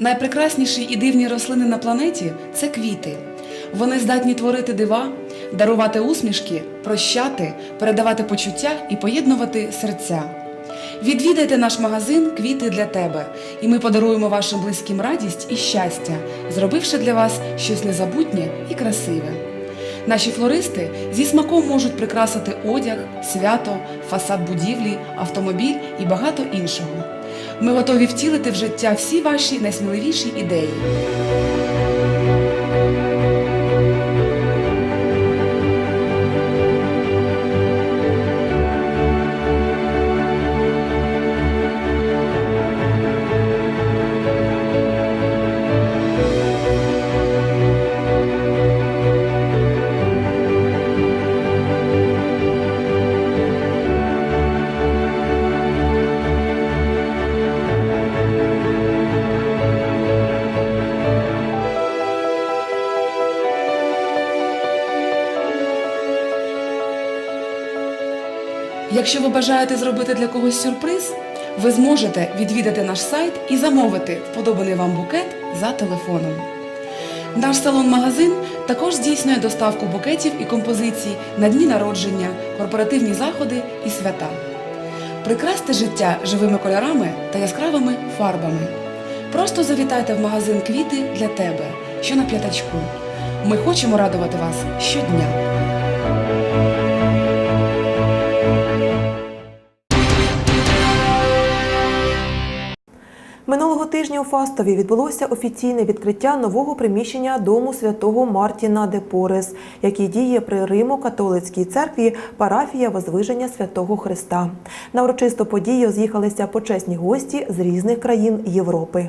Найпрекрасніші і дивні рослини на планеті це квіти. Вони здатні творити дива, дарувати усмішки, прощати, передавати почуття і поєднувати серця. Відвідайте наш магазин Квіти для тебе, і ми подаруємо вашим близьким радість і щастя, зробивши для вас щось незабутнє і красиве. Наші флористи зі смаком можуть прикрасити одяг, свято, фасад будівлі, автомобіль і багато іншого. Ми готові втілити в життя всі ваші найсміливіші ідеї. Якщо ви бажаєте зробити для когось сюрприз, ви зможете відвідати наш сайт і замовити вподобаний вам букет за телефоном. Наш салон-магазин також здійснює доставку букетів і композицій на дні народження, корпоративні заходи і свята. Прикрасьте життя живими кольорами та яскравими фарбами. Просто завітайте в магазин квіти для тебе, що на п'ятачку. Ми хочемо радувати вас щодня. Тижня у Фастові відбулося офіційне відкриття нового приміщення дому святого Мартіна де Порес, який діє при Римо-католицькій церкві парафія Возвиження Святого Христа. На урочисту подію з'їхалися почесні гості з різних країн Європи.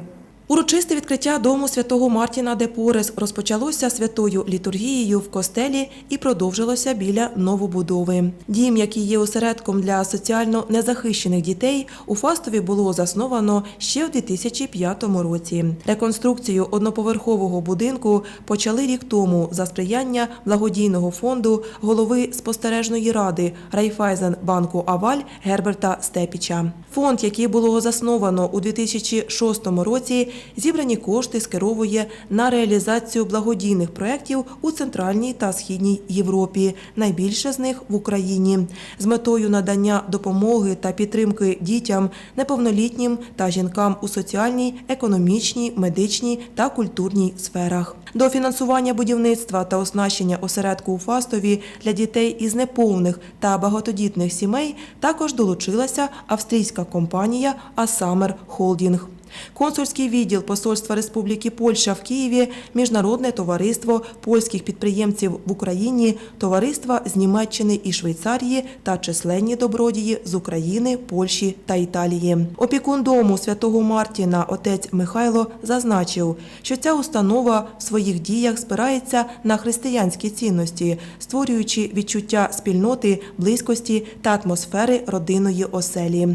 Урочисте відкриття дому святого Мартіна де Порес розпочалося святою літургією в костелі і продовжилося біля новобудови. Дім, який є осередком для соціально незахищених дітей, у Фастові було засновано ще в 2005 році. Реконструкцію одноповерхового будинку почали рік тому за сприяння благодійного фонду голови спостережної ради Райфайзен банку Аваль Герберта Степіча. Фонд, який було засновано у 2006 році, зібрані кошти скеровує на реалізацію благодійних проєктів у Центральній та Східній Європі, найбільше з них в Україні, з метою надання допомоги та підтримки дітям, неповнолітнім та жінкам у соціальній, економічній, медичній та культурній сферах. До фінансування будівництва та оснащення осередку у Фастові для дітей із неповних та багатодітних сімей також долучилася австрійська компанія Асамер Холдінг. Консульський відділ Посольства Республіки Польща в Києві, Міжнародне товариство польських підприємців в Україні, товариства з Німеччини і Швейцарії та численні добродії з України, Польщі та Італії. Опікун дому святого Мартіна, отець Михайло, зазначив, що ця установа в своїх діях спирається на християнські цінності, створюючи відчуття спільноти, близькості та атмосфери родинної оселі.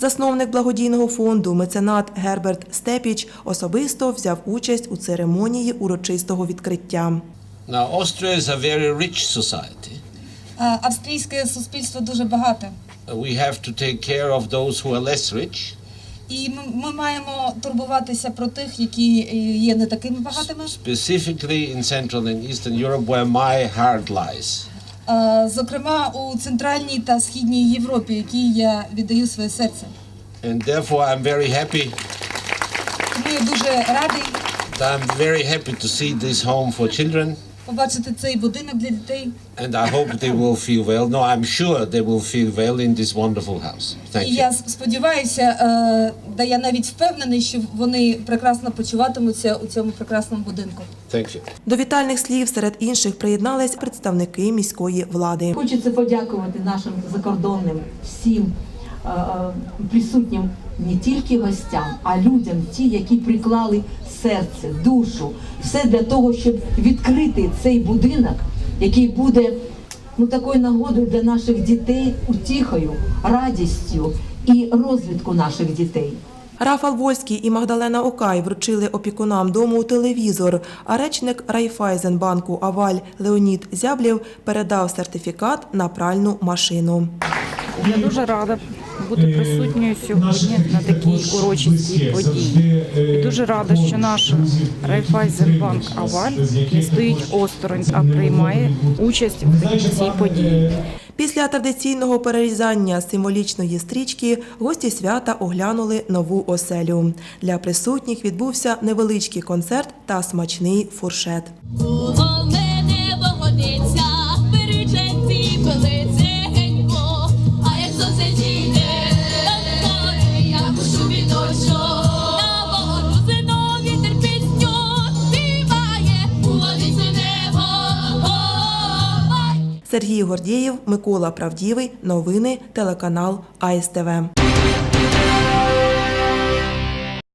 Засновник благодійного фонду меценат Герберт Степіч особисто взяв участь у церемонії урочистого відкриття. Now, Austria is a very rich society. Австрійське суспільство дуже багате, We have to take care of those who are less rich, і ми, ми маємо турбуватися про тих, які е, є не такими багатими. specifically in Central and Eastern Europe, where my heart lies. Зокрема, у центральній та східній Європі, якій я віддаю своє серце. And therefore, I'm very happy. Я дуже радий I'm very happy to see this home for children, побачити цей будинок для дітей. and I hope they will feel well. No, I'm sure they will feel well in this wonderful house. Thank І you. я сподіваюся, е, да я навіть впевнений, що вони прекрасно почуватимуться у цьому прекрасному будинку. Thank you. До вітальних слів серед інших приєднались представники міської влади. Хочеться подякувати нашим закордонним всім е, е, присутнім не тільки гостям, а людям, ті, які приклали серце, душу, все для того, щоб відкрити цей будинок, який буде ну такою нагодою для наших дітей, утіхою, радістю і розвитку наших дітей. Рафал Вольський і Магдалена Окай вручили опікунам дому телевізор, а речник Райфайзенбанку Аваль Леонід Зяблєв передав сертифікат на пральну машину. Я дуже рада бути присутньою сьогодні на такій урочистій події. І дуже рада, що наш Райфайзенбанк Аваль не стоїть осторонь, а приймає участь в цій події. Після традиційного перерізання символічної стрічки гості свята оглянули нову оселю. Для присутніх відбувся невеличкий концерт та смачний фуршет. Сергій Гордієв, Микола Правдівий. Новини телеканал АСТВ.